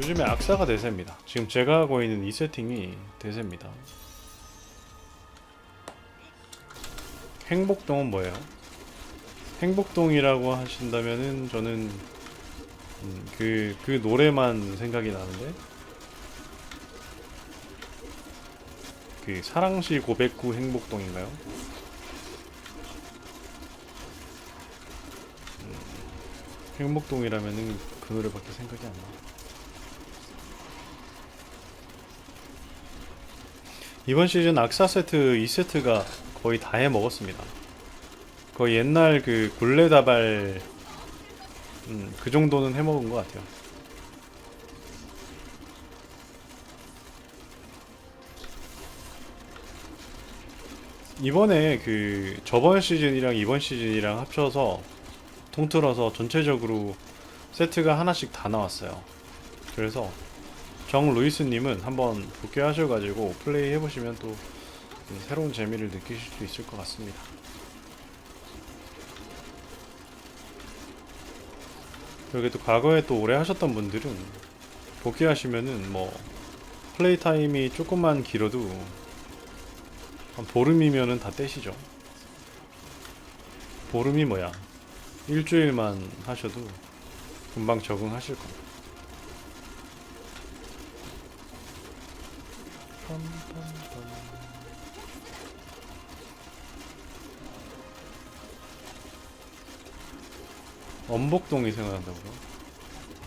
요즘에 악사가 대세입니다. 지금 제가 하고 있는 이 세팅이 대세입니다. 행복동은 뭐예요? 행복동이라고 하신다면은 저는 음, 그, 그 노래만 생각이 나는데 그 사랑시 고백구 행복동인가요? 음, 행복동이라면은 그 노래밖에 생각이 안 나. 이번 시즌 악사 세트 2세트가 거의 다 해 먹었습니다. 거의 옛날 그 굴레다발 음, 그 정도는 해 먹은 것 같아요. 이번에 그 저번 시즌이랑 이번 시즌이랑 합쳐서 통틀어서 전체적으로 세트가 하나씩 다 나왔어요. 그래서 정 루이스님은 한번 복귀하셔가지고 플레이 해보시면 또 새로운 재미를 느끼실 수 있을 것 같습니다. 여기 또 과거에 또 오래 하셨던 분들은 복귀하시면은 뭐 플레이 타임이 조금만 길어도 한 보름이면은 다 떼시죠. 보름이 뭐야? 일주일만 하셔도 금방 적응하실 겁니다. 엄복동이 생각난다고요?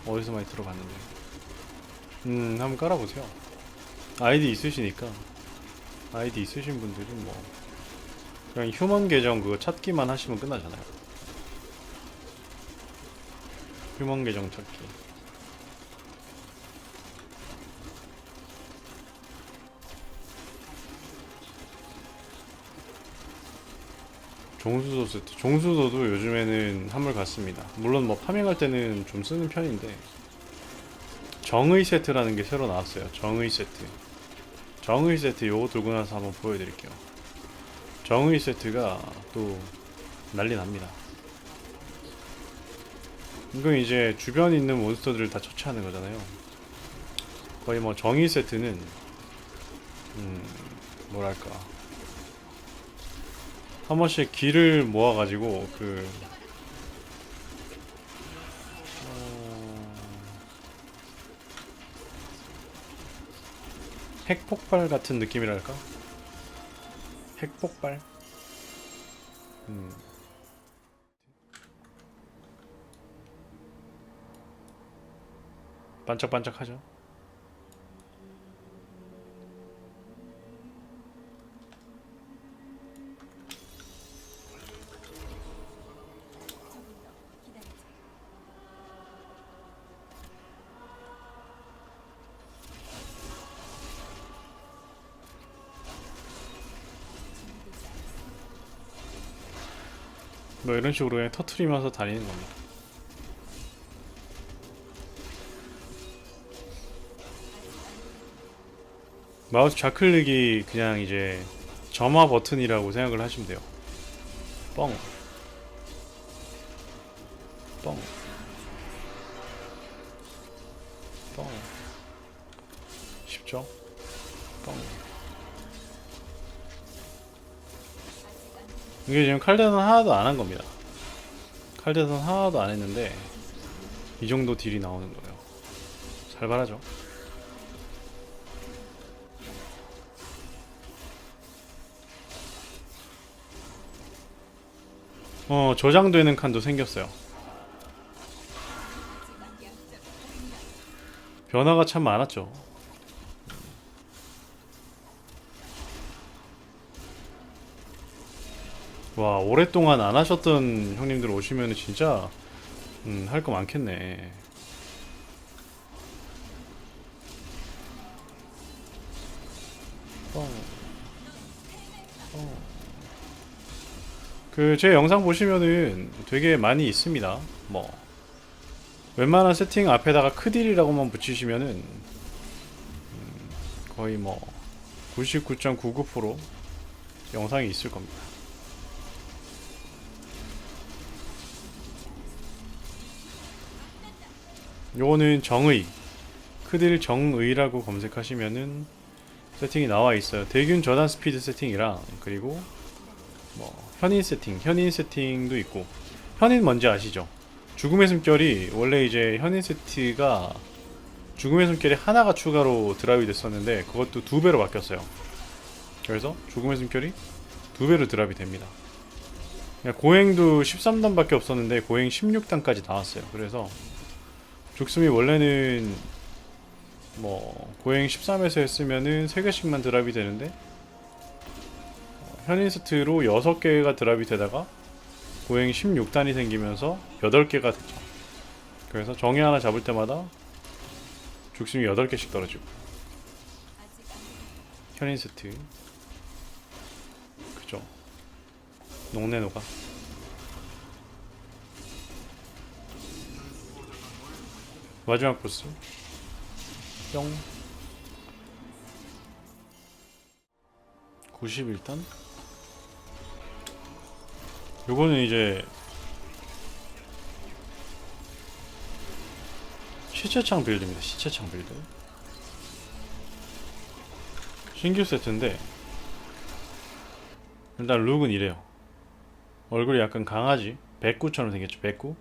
어디서 많이 들어봤는데. 음, 한번 깔아보세요. 아이디 있으시니까. 아이디 있으신 분들은 뭐, 그냥 휴먼 계정 그거 찾기만 하시면 끝나잖아요. 휴먼 계정 찾기. 종수도 세트. 종수도도 요즘에는 한물 같습니다. 물론 뭐 파밍할 때는 좀 쓰는 편인데 정의 세트라는 게 새로 나왔어요. 정의 세트. 정의 세트 요거 들고 나서 한번 보여드릴게요. 정의 세트가 또 난리 납니다. 이건 이제 주변에 있는 몬스터들을 다 처치하는 거잖아요. 거의 뭐 정의 세트는 음 뭐랄까 한 번씩 길을 모아가지고 그 어, 핵폭발 같은 느낌이랄까? 핵폭발? 음. 반짝반짝하죠? 뭐 이런 식으로 그냥 터트리면서 다니는 겁니다. 마우스 좌클릭이 그냥 이제 점화 버튼이라고 생각을 하시면 돼요. 뻥. 뻥. 이게 지금 칼대선 하나도 안 한 겁니다. 칼대선 하나도 안 했는데 이 정도 딜이 나오는 거예요. 살벌하죠? 어 저장되는 칸도 생겼어요. 변화가 참 많았죠. 와 오랫동안 안 하셨던 형님들 오시면 진짜 음, 할 거 많겠네. 그제 영상 보시면은 되게 많이 있습니다. 뭐 웬만한 세팅 앞에다가 크딜이라고만 붙이시면은 음, 거의 뭐 99.99% 영상이 있을 겁니다. 요거는 정의 크딜 정의라고 검색하시면은 세팅이 나와 있어요. 대균 저단 스피드 세팅이랑 그리고 뭐 현인 세팅, 현인 세팅도 있고 현인 뭔지 아시죠? 죽음의 숨결이 원래 이제 현인 세트가 죽음의 숨결이 하나가 추가로 드랍이 됐었는데 그것도 두 배로 바뀌었어요. 그래서 죽음의 숨결이 두 배로 드랍이 됩니다. 고행도 13단밖에 없었는데 고행 16단까지 나왔어요. 그래서 죽숨이 원래는 뭐 고행 13에서 했으면은 3개씩만 드랍이 되는데 어, 현인 세트로 6개가 드랍이 되다가 고행 16단이 생기면서 8개가 됐죠. 그래서 정의 하나 잡을 때마다 죽숨이 8개씩 떨어지고 현인 세트. 그죠? 농내노가 마지막 보스. 뿅. 91단 요거는 이제 시체창 빌드입니다 시체창 빌드. 신규 세트인데 일단 룩은 이래요. 얼굴이 약간 강아지? 백구처럼 생겼죠 백구?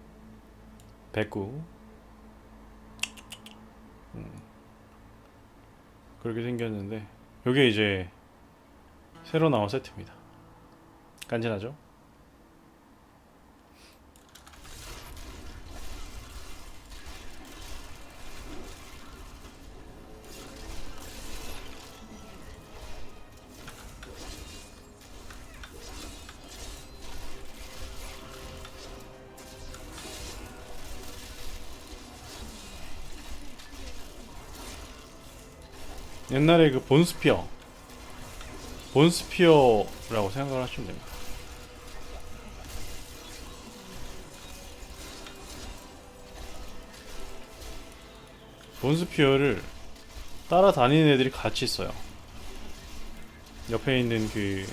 백구. 음. 그렇게 생겼는데 요게 이제 새로 나온 세트입니다 간지나죠? 옛날에 그 본스피어 본스피어라고 생각을 하시면 됩니다. 본스피어를 따라다니는 애들이 같이 있어요. 옆에 있는 그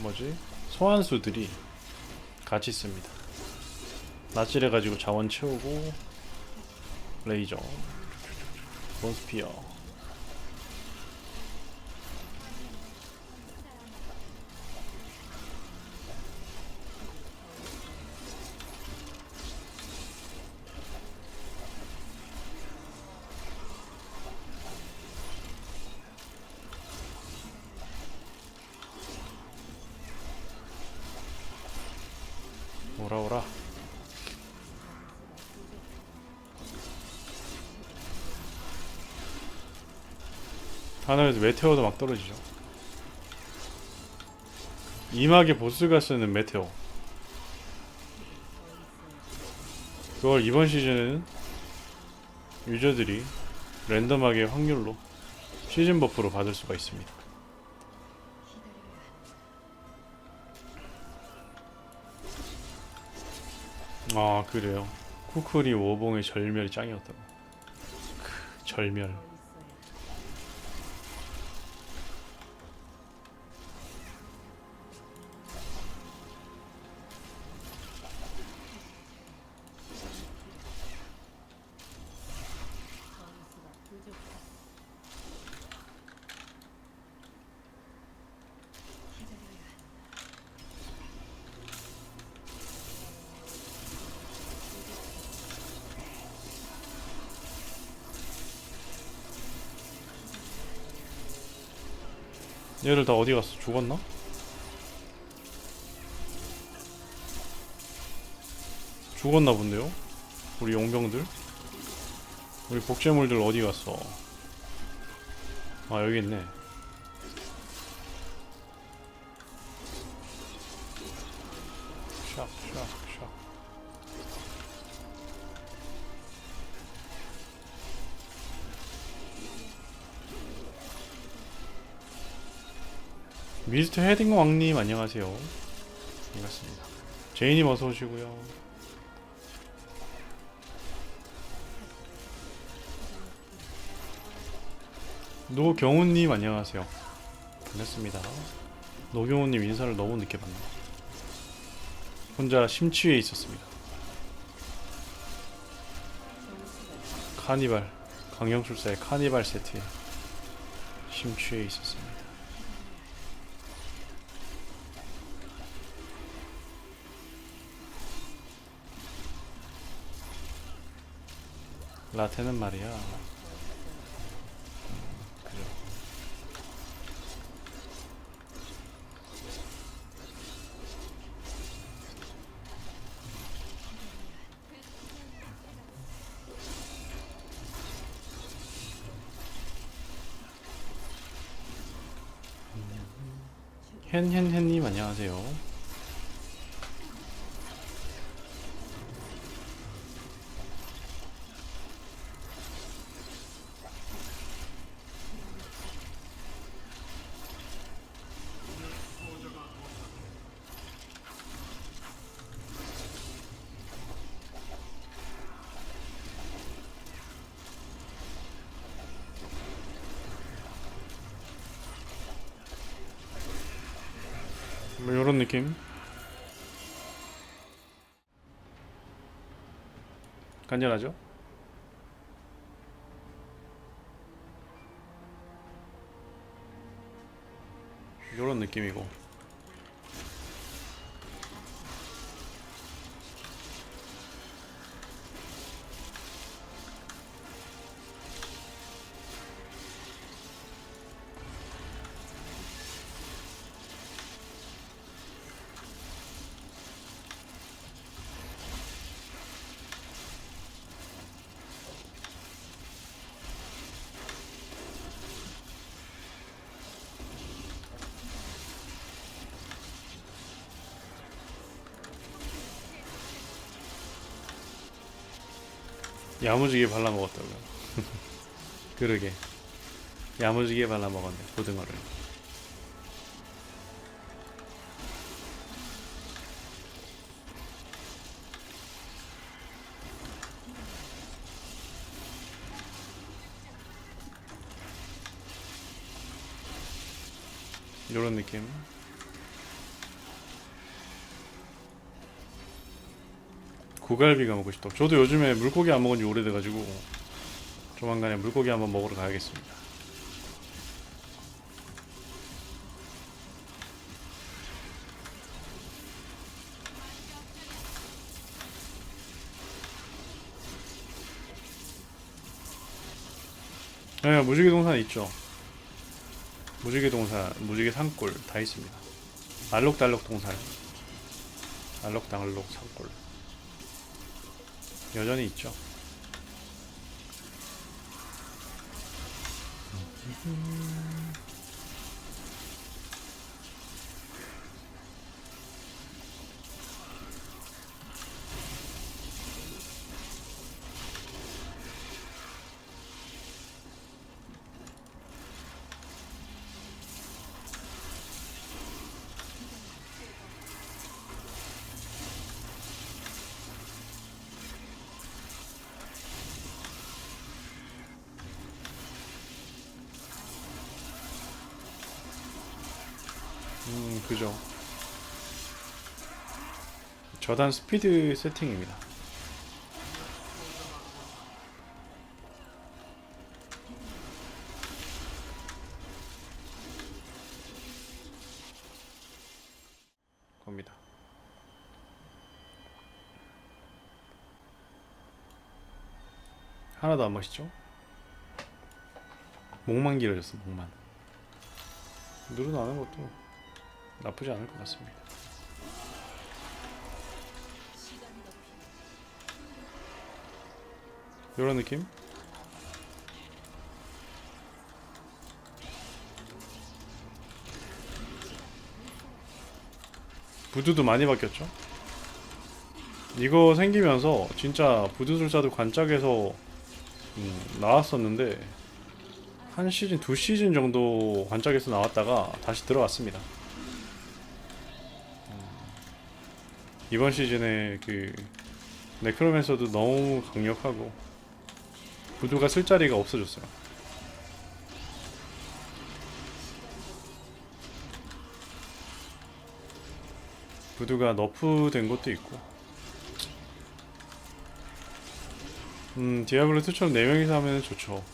뭐지 소환수들이 같이 있습니다. 낯질해가지고 자원 채우고 레이저 본스피어 오라 오라. 하늘에서 메테오도 막 떨어지죠. 이막의 보스가 쓰는 메테오. 그걸 이번 시즌에는 유저들이 랜덤하게 확률로 시즌 버프로 받을 수가 있습니다 아 그래요? 쿠쿠리 오봉의 절멸이 짱이었다고. 크, 절멸 얘를 다 어디 갔어? 죽었나? 죽었나 본데요? 우리 용병들? 우리 복제물들 어디 갔어? 아 여기 있네. 샥, 샥, 샥. 미스터 헤딩 왕님 안녕하세요. 반갑습니다. 제이님 어서 오시고요. 노경훈님 안녕하세요. 반갑습니다. 노경훈님 인사를 너무 늦게 봤네. 혼자 심취해 있었습니다. 카니발 강령술사의 카니발 세트에 심취해 있었습니다. 라테는 말이야. 음, 그죠. henhenhen님 안녕하세요. 뭐 이런 느낌. 간절하죠? 이런 느낌이고. 야무지게 발라 먹었다고요. 그러게. 야무지게 발라 먹었네 고등어를. 이런 느낌. 고갈비가 먹고 싶다. 저도 요즘에 물고기 안 먹은 지 오래돼가지고 조만간에 물고기 한번 먹으러 가야겠습니다. 네, 무지개 동산 있죠. 무지개 동산, 무지개 산골 다 있습니다. 알록달록 동산, 알록달록 산골. 여전히 있죠. 음, 그죠. 저단 스피드 세팅입니다. 겁니다. 하나도 안 멋있죠? 목만 길어졌어, 목만. 늘어나는 것도 나쁘지 않을 것 같습니다. 이런 느낌? 부두도 많이 바뀌었죠? 이거 생기면서 진짜 부두술사도 관짝에서 음, 나왔었는데 한 시즌, 두 시즌 정도 관짝에서 나왔다가 다시 들어왔습니다. 이번 시즌에 그 네크로맨서도 너무 강력하고 부두가 쓸 자리가 없어졌어요. 부두가 너프된 것도 있고 음 디아블로 2처럼 4명이서 하면 좋죠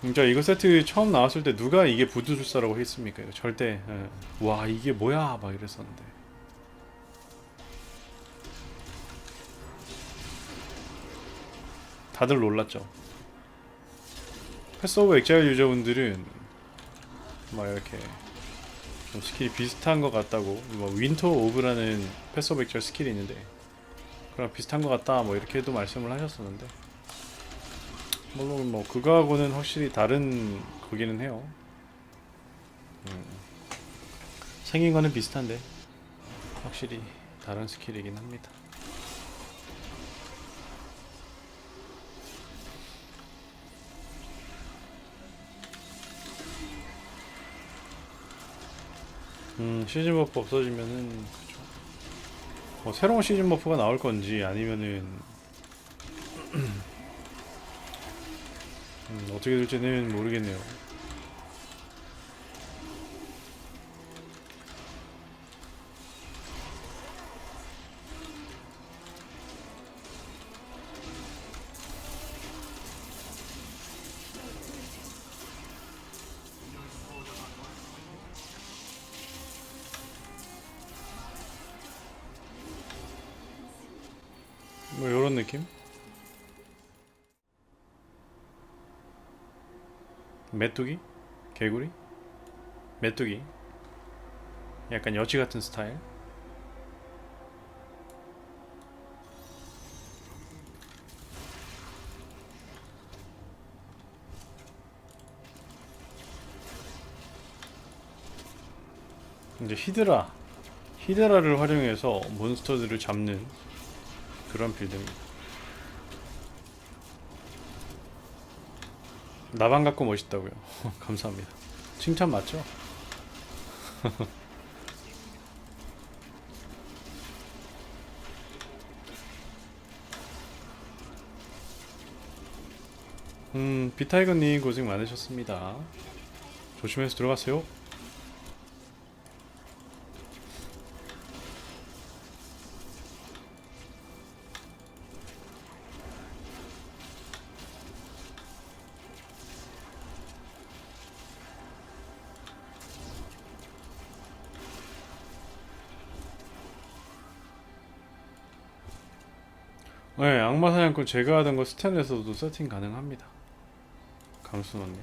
진짜 이거 세트 처음 나왔을 때 누가 이게 부두술사라고 했습니까? 이거 절대 예. 와 이게 뭐야 막 이랬었는데 다들 놀랐죠 패스 오브 엑자일 유저분들은 막 이렇게 좀 스킬이 비슷한 것 같다고 뭐 윈터 오브라는 패스 오브 엑자일 스킬이 있는데 그랑 비슷한 것 같다 뭐 이렇게도 말씀을 하셨었는데 물론 뭐 그거하고는 확실히 다른 거기는 해요. 음. 생긴 거는 비슷한데 확실히 다른 스킬이긴 합니다. 음 시즌 버프 없어지면은 그죠. 뭐 새로운 시즌 버프가 나올 건지 아니면은 음, 어떻게 될지는 모르겠네요. 메뚜기? 개구리? 메뚜기 약간 여치 같은 스타일 이제 히드라 히드라를 활용해서 몬스터들을 잡는 그런 빌드입니다 나방 같고 멋있다고요. 감사합니다. 칭찬 맞죠? 음, 비타이거님 고생 많으셨습니다. 조심해서 들어가세요. 악마 사냥꾼 제가 하던 거 스탠에서도 세팅 가능합니다. 강순원님.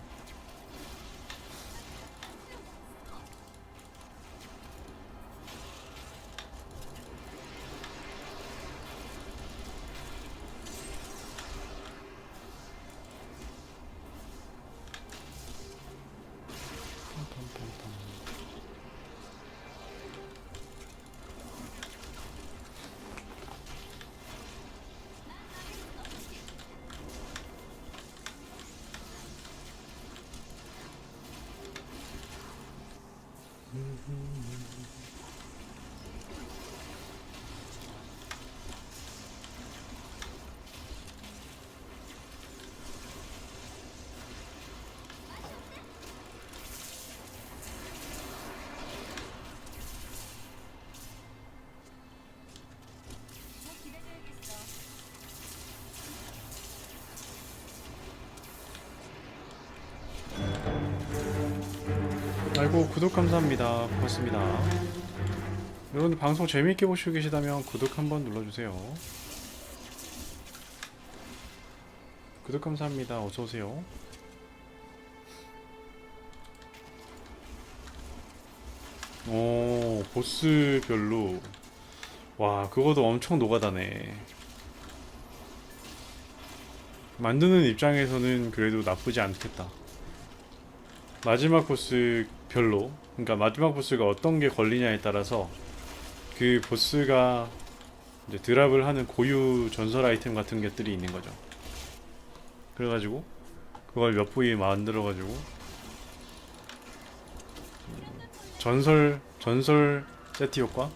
아이고 구독 감사합니다. 고맙습니다. 여러분들 방송 재미있게 보시고 계시다면 구독 한번 눌러주세요. 구독 감사합니다. 어서 오세요. 오 보스별로 와 그것도 엄청 노가다네. 만드는 입장에서는 그래도 나쁘지 않겠다. 마지막 보스 별로 그러니까 마지막 보스가 어떤 게 걸리냐에 따라서 그 보스가 이제 드랍을 하는 고유 전설 아이템 같은 것들이 있는 거죠. 그래가지고 그걸 몇 부위 만들어가지고 음, 전설 전설 세트 효과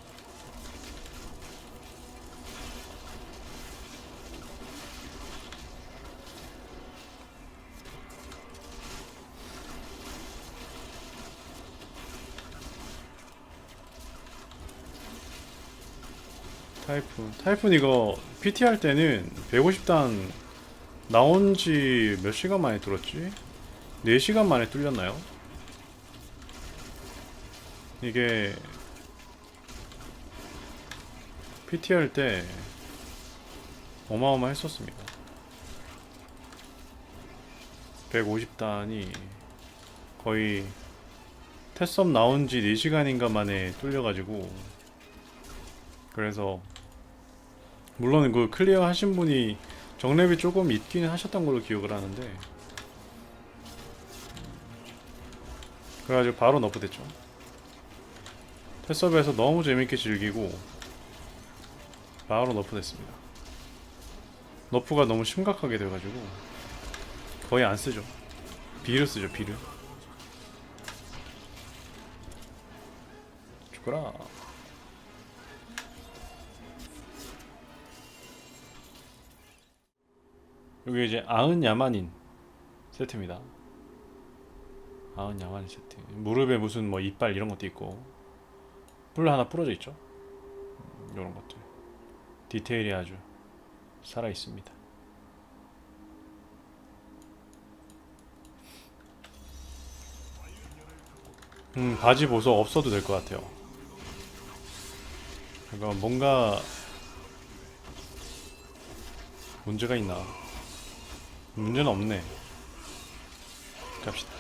타이푼 타이푼 이거 PT 할 때는 150단 나온 지 몇 시간 만에 뚫었지? 4시간 만에 뚫렸나요? 이게 PT 할 때 어마어마했었습니다. 150단이 거의 테스업 나온 지 4시간인가 만에 뚫려가지고 그래서 물론 그 클리어 하신 분이 정랩이 조금 있기는 하셨던 걸로 기억을 하는데. 그래가지고 바로 너프됐죠. 테스업에서 너무 재밌게 즐기고 바로 너프됐습니다. 너프가 너무 심각하게 돼가지고 거의 안 쓰죠. 비를 쓰죠 비를. 죽어라 여기 이제 아흔 야만인 세트입니다. 아흔 야만인 세트. 무릎에 무슨 뭐 이빨 이런 것도 있고 뿔 하나 부러져 있죠. 음, 이런 것들. 디테일이 아주 살아 있습니다. 음 바지 보석 없어도 될 것 같아요. 그러니까 뭔가 문제가 있나? 문제는 없네. 갑시다.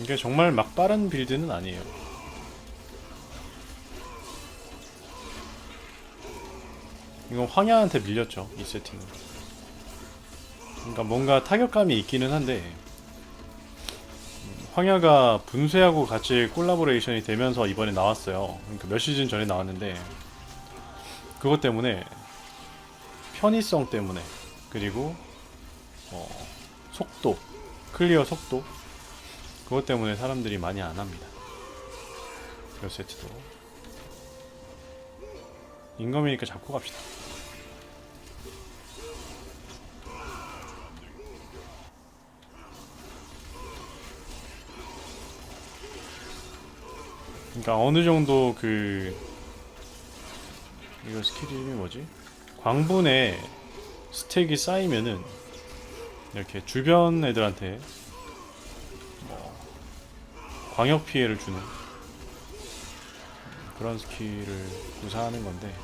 이게 정말 막 빠른 빌드는 아니에요. 이건 황야한테 밀렸죠, 이 세팅은. 그러니까 뭔가 타격감이 있기는 한데, 음, 황야가 분쇄하고 같이 콜라보레이션이 되면서 이번에 나왔어요. 그러니까 몇 시즌 전에 나왔는데, 그것 때문에 편의성 때문에 그리고 어, 속도 클리어 속도 그것 때문에 사람들이 많이 안 합니다. 이 세트도 인검이니까 잡고 갑시다. 그러니까 어느 정도 그 이거 스킬 이름이 뭐지? 광분에 스택이 쌓이면은 이렇게 주변 애들한테 뭐 광역 피해를 주는 그런 스킬을 구사하는 건데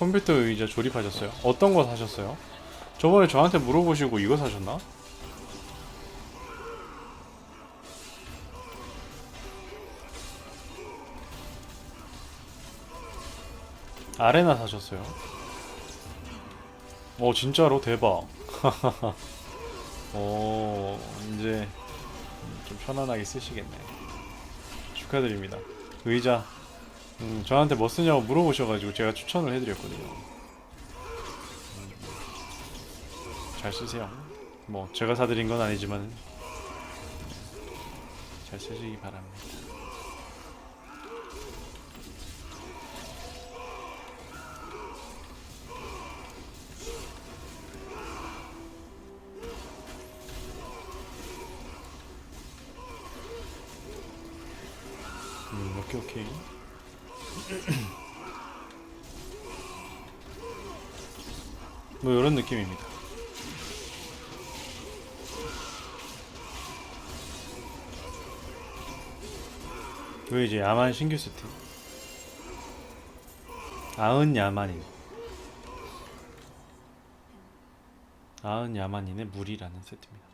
컴퓨터 의자 조립하셨어요? 어떤 거 사셨어요? 저번에 저한테 물어보시고 이거 사셨나? 아레나 사셨어요? 오 진짜로 대박. 오 이제 좀 편안하게 쓰시겠네. 축하드립니다. 의자 음, 저한테 뭐 쓰냐고 물어보셔가지고 제가 추천을 해드렸거든요. 음, 잘 쓰세요. 뭐 제가 사드린 건 아니지만 잘 쓰시기 바랍니다. 음, 오케이 오케이. 뭐 이런 느낌입니다. 왜 이제 야만 신규 세트? 아흔 야만인. 아흔 야만인의 물이라는 세트입니다.